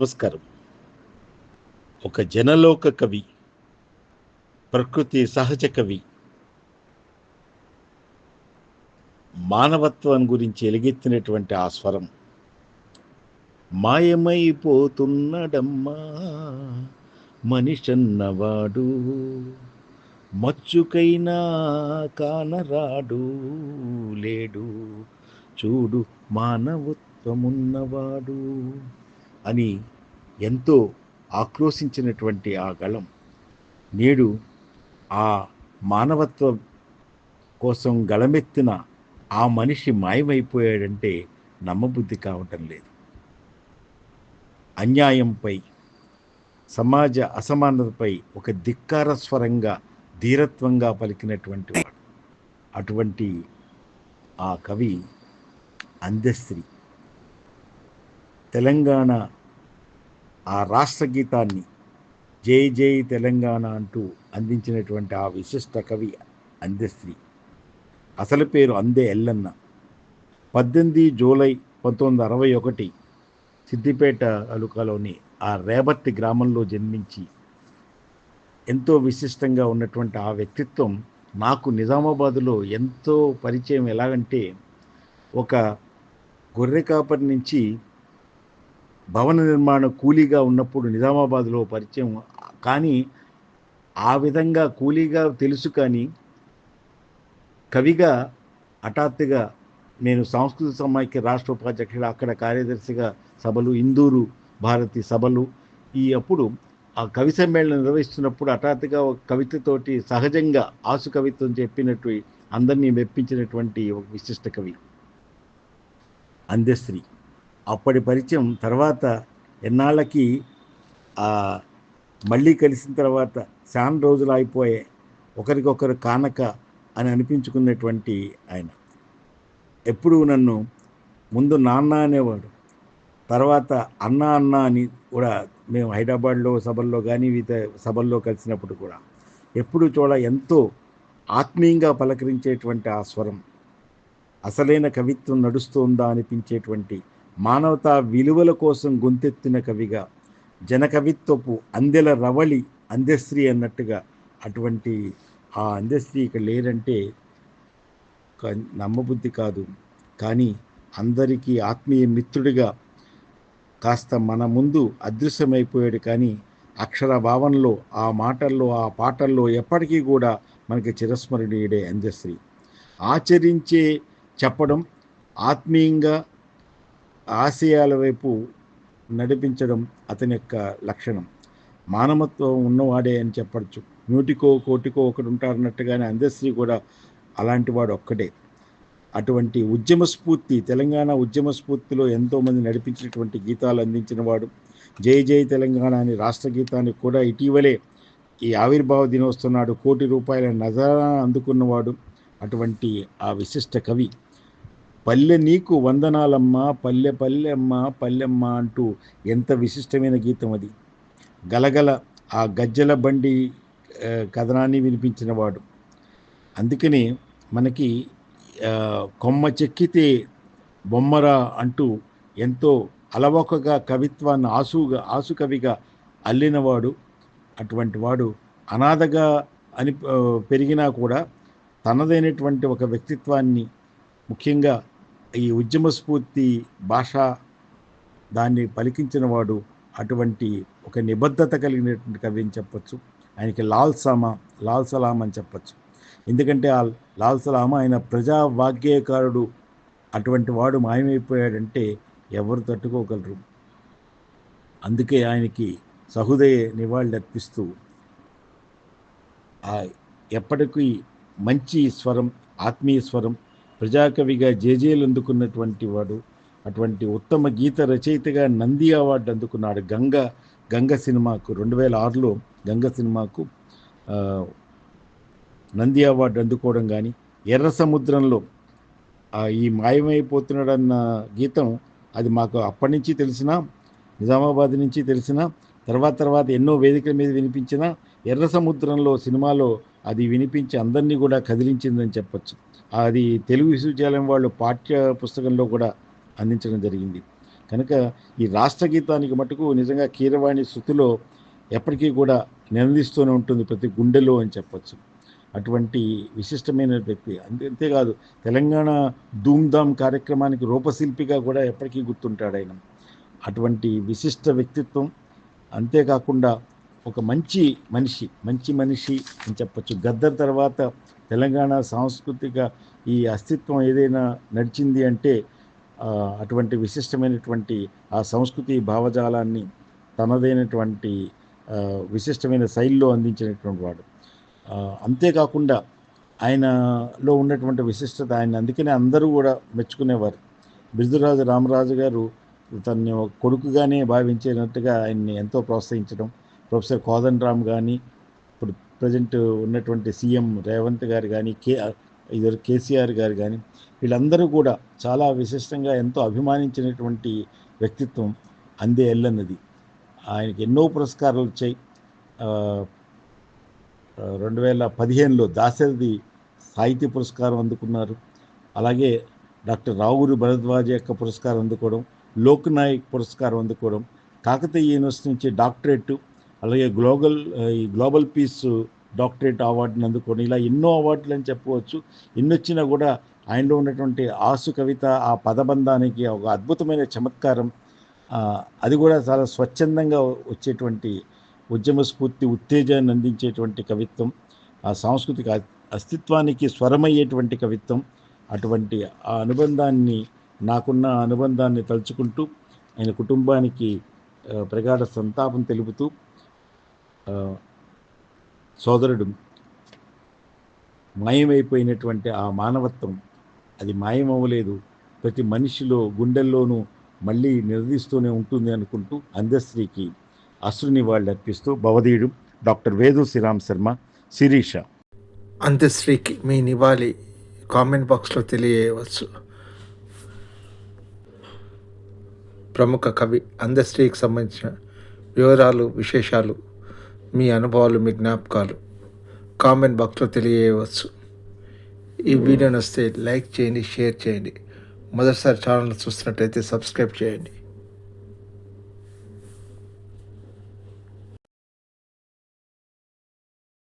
నమస్కారం. ఒక జనలోక కవి ప్రకృతి సహజ కవి మానవత్వం గురించి ఎలుగెత్తినటువంటి ఆ స్వరం మాయమైపోతున్నడమ్మా మనిషన్నవాడు మచ్చుకైనా కానరాడు లేడు చూడు మానవత్వమున్నవాడు. అని ఎంతో ఆక్రోశించినటువంటి ఆ గళం. నేడు ఆ మానవత్వం కోసం గళమెత్తిన ఆ మనిషి మాయమైపోయాడంటే నమ్మబుద్ధి కావటం లేదు. అన్యాయంపై సమాజ అసమానతపై ఒక ధిక్కార స్వరంగా ధీరత్వంగా పలికినటువంటి వాడు. అటువంటి ఆ కవి అందశ్రీ తెలంగాణ ఆ రాష్ట్ర గీతాన్ని జై జై తెలంగాణ అంటూ అందించినటువంటి ఆ విశిష్ట కవి అందశ్రీ. అసలు పేరు అందే ఎల్లన్న. పద్దెనిమిది జూలై పంతొమ్మిది వందల అరవై ఒకటి సిద్దిపేట తాలూకాలోని ఆ రేబర్తి గ్రామంలో జన్మించి ఎంతో విశిష్టంగా ఉన్నటువంటి ఆ వ్యక్తిత్వం నాకు నిజామాబాదులో ఎంతో పరిచయం ఎలాగంటే ఒక గొర్రె కాపరి నుంచి భవన నిర్మాణ కూలీగా ఉన్నప్పుడు నిజామాబాద్లో పరిచయం కానీ ఆ విధంగా కూలీగా తెలుసు కానీ కవిగా హఠాత్తుగా నేను సాంస్కృతిక సమాఖ్య రాష్ట్ర ఉపాధ్యక్షుడు అక్కడ కార్యదర్శిగా సభలు ఇందూరు భారతి సభలు ఈ అప్పుడు ఆ కవి సమ్మేళనం నిర్వహిస్తున్నప్పుడు హఠాత్తుగా ఒక కవితతోటి సహజంగా ఆసు కవిత్వం చెప్పినట్టు అందరినీ మెప్పించినటువంటి ఒక విశిష్ట కవి అందశ్రీ అప్పటి పరిచయం తర్వాత ఎన్నాళ్ళకి మళ్ళీ కలిసిన తర్వాత చాలా రోజులు అయిపోయే ఒకరికొకరు కానక అని అనిపించుకునేటువంటి ఆయన. ఎప్పుడు నన్ను ముందు నాన్న అనేవాడు. తర్వాత అన్న అన్న అని కూడా మేము హైదరాబాద్లో సభల్లో కానీ వివిధ సభల్లో కలిసినప్పుడు కూడా ఎప్పుడు చూడ ఎంతో ఆత్మీయంగా పలకరించేటువంటి ఆ స్వరం అసలైన కవిత్వం నడుస్తుందా అనిపించేటువంటి మానవతా విలువల కోసం గొంతెత్తిన కవిగా జనకవిత్వపు అందెల రవళి అందశ్రీ అన్నట్టుగా అటువంటి ఆ అందశ్రీ ఇక్కడ లేరంటే నమ్మబుద్ధి కాదు. కానీ అందరికీ ఆత్మీయ మిత్రుడిగా కాస్త మన ముందు అదృశ్యమైపోయాడు కానీ అక్షర భావనలో ఆ మాటల్లో ఆ పాటల్లో ఎప్పటికీ కూడా మనకి చిరస్మరణీయుడే అందశ్రీ ఆచరించే చెప్పడం ఆత్మీయంగా ఆశయాల వైపు నడిపించడం అతని యొక్క లక్షణం. మానవత్వం ఉన్నవాడే అని చెప్పచ్చు. నూటికో కోటికో ఒకడు ఉంటారన్నట్టుగానే అందశ్రీ కూడా అలాంటి వాడు ఒక్కడే. అటువంటి ఉద్యమ స్ఫూర్తి తెలంగాణ ఉద్యమ స్ఫూర్తిలో ఎంతోమంది నడిపించినటువంటి గీతాలు అందించిన వాడు. జై జై తెలంగాణ అని రాష్ట్ర గీతాన్ని కూడా ఇటీవలే ఈ ఆవిర్భావ దినోత్సవం నాడు కోటి రూపాయల నజరా అందుకున్నవాడు అటువంటి ఆ విశిష్ట కవి. పల్లె నీకు వందనాలమ్మ పల్లె పల్లెమ్మ పల్లెమ్మ అంటూ ఎంత విశిష్టమైన గీతం అది. గలగల ఆ గజ్జల బండి కథనాన్ని వినిపించినవాడు అందుకని మనకి కొమ్మ చెక్కితే బొమ్మరా అంటూ ఎంతో అలవకగా కవిత్వాన్ని ఆసుగా ఆసు కవిగా అల్లినవాడు అటువంటి వాడు అనాథగా అని పెరిగినా కూడా తనదైనటువంటి ఒక వ్యక్తిత్వాన్ని ముఖ్యంగా ఈ ఉద్యమ స్ఫూర్తి భాష దాన్ని పలికించిన వాడు అటువంటి ఒక నిబద్ధత కలిగినటువంటి కవి అని చెప్పచ్చు. ఆయనకి లాల్ సామా లాల్ సలాం అని చెప్పచ్చు. ఎందుకంటే ఆ లాల్ సలాం ఆయన ప్రజా వాగ్గేయకారుడు. అటువంటి వాడు మాయమైపోయాడంటే ఎవరు తట్టుకోగలరు? అందుకే ఆయనకి సహృదయ నివాళులు అర్పిస్తూ ఎప్పటికీ మంచి స్వరం ఆత్మీయ స్వరం ప్రజాకవిగా జేజేలు అందుకున్నటువంటి వాడు అటువంటి ఉత్తమ గీత రచయితగా నంది అవార్డు అందుకున్నాడు గంగ గంగ సినిమాకు. రెండు వేల ఆరులో గంగ సినిమాకు నంది అవార్డు అందుకోవడం కానీ ఎర్ర సముద్రంలో ఈ మాయమైపోతున్నాడన్న గీతం అది మాకు అప్పటి నుంచి తెలిసిన నిజామాబాద్ నుంచి తెలిసిన తర్వాత తర్వాత ఎన్నో వేదికల మీద వినిపించిన ఎర్ర సముద్రంలో సినిమాలో అది వినిపించి అందరినీ కూడా కదిలించిందని చెప్పచ్చు. అది తెలుగు విశ్వవిద్యాలయం వాళ్ళు పాఠ్య పుస్తకంలో కూడా అందించడం జరిగింది. కనుక ఈ రాష్ట్ర గీతానికి మటుకు నిజంగా కీరవాణి శృతిలో ఎప్పటికీ కూడా నినందిస్తూనే ఉంటుంది ప్రతి గుండెలో అని చెప్పొచ్చు. అటువంటి విశిష్టమైన వ్యక్తి. అంతే అంతేకాదు తెలంగాణ ధూమ్ధామ్ కార్యక్రమానికి రూపశిల్పిగా కూడా ఎప్పటికీ గుర్తుంటాడు ఆయన. అటువంటి విశిష్ట వ్యక్తిత్వం అంతేకాకుండా ఒక మంచి మనిషి మంచి మనిషి అని చెప్పొచ్చు. గద్దర్ తర్వాత తెలంగాణ సాంస్కృతిక ఈ అస్తిత్వం ఏదైనా నడిచింది అంటే అటువంటి విశిష్టమైనటువంటి ఆ సంస్కృతి భావజాలాన్ని తనదైనటువంటి విశిష్టమైన శైలిలో అందించినటువంటి వాడు. అంతేకాకుండా ఆయనలో ఉన్నటువంటి విశిష్టత ఆయన అందుకనే అందరూ కూడా మెచ్చుకునేవారు. బిరుదురాజు రామరాజు గారు తనని కొడుకుగానే భావించినట్టుగా ఆయన్ని ఎంతో ప్రోత్సహించడం ప్రొఫెసర్ కోదండరామ్ కానీ ప్రజెంట్ ఉన్నటువంటి సీఎం రేవంత్ గారు కానీ కే ఇద్దరు కేసీఆర్ గారు కానీ వీళ్ళందరూ కూడా చాలా విశిష్టంగా ఎంతో అభిమానించినటువంటి వ్యక్తిత్వం అందే ఎల్లన్నది. ఆయనకి ఎన్నో పురస్కారాలు వచ్చాయి. రెండు వేల పదిహేనులో దాశరథి సాహిత్య పురస్కారం అందుకున్నారు. అలాగే డాక్టర్ రావురి భరద్వాజ్ యొక్క పురస్కారం అందుకోవడం లోక్ నాయక్ పురస్కారం అందుకోవడం కాకతీయ యూనివర్సిటీ నుంచి డాక్టరేట్ అలాగే గ్లోబల్ ఈ గ్లోబల్ పీస్ డాక్టరేట్ అవార్డుని అందుకొని ఇలా ఎన్నో అవార్డులు అని చెప్పవచ్చు. ఎన్ని వచ్చినా కూడా ఆయనలో ఉన్నటువంటి ఆసు కవిత ఆ పదబంధానికి ఒక అద్భుతమైన చమత్కారం. అది కూడా చాలా స్వచ్ఛందంగా వచ్చేటువంటి ఉద్యమ స్ఫూర్తి ఉత్తేజాన్ని అందించేటువంటి కవిత్వం. ఆ సాంస్కృతిక అస్తిత్వానికి స్వరమయ్యేటువంటి కవిత్వం. అటువంటి ఆ అనుబంధాన్ని నాకున్న అనుబంధాన్ని తలుచుకుంటూ ఆయన కుటుంబానికి ప్రగాఢ సంతాపం తెలుపుతూ సోదరుడు మాయమైపోయినటువంటి ఆ మానవత్వం అది మాయమవ్వలేదు. ప్రతి మనిషిలో గుండెల్లోనూ మళ్ళీ నిలదీస్తూనే ఉంటుంది అనుకుంటూ అందశ్రీకి అశ్రుని వాళ్ళు అర్పిస్తూ భవధీయుడు డాక్టర్ వేదు శ్రీరామ్ శర్మ శిరీష. అంత్యశ్రీకి మీ నివాళి కామెంట్ బాక్స్లో తెలియవచ్చు. ప్రముఖ కవి అందశ్రీకి సంబంధించిన వివరాలు విశేషాలు మీ అనుభవాలు మీ జ్ఞాపకాలు కామెంట్ బాక్స్లో తెలియవచ్చు. ఈ వీడియో నచ్చితే లైక్ చేయండి షేర్ చేయండి. మొదటిసారి ఛానల్ చూస్తున్నట్టయితే సబ్స్క్రైబ్ చేయండి.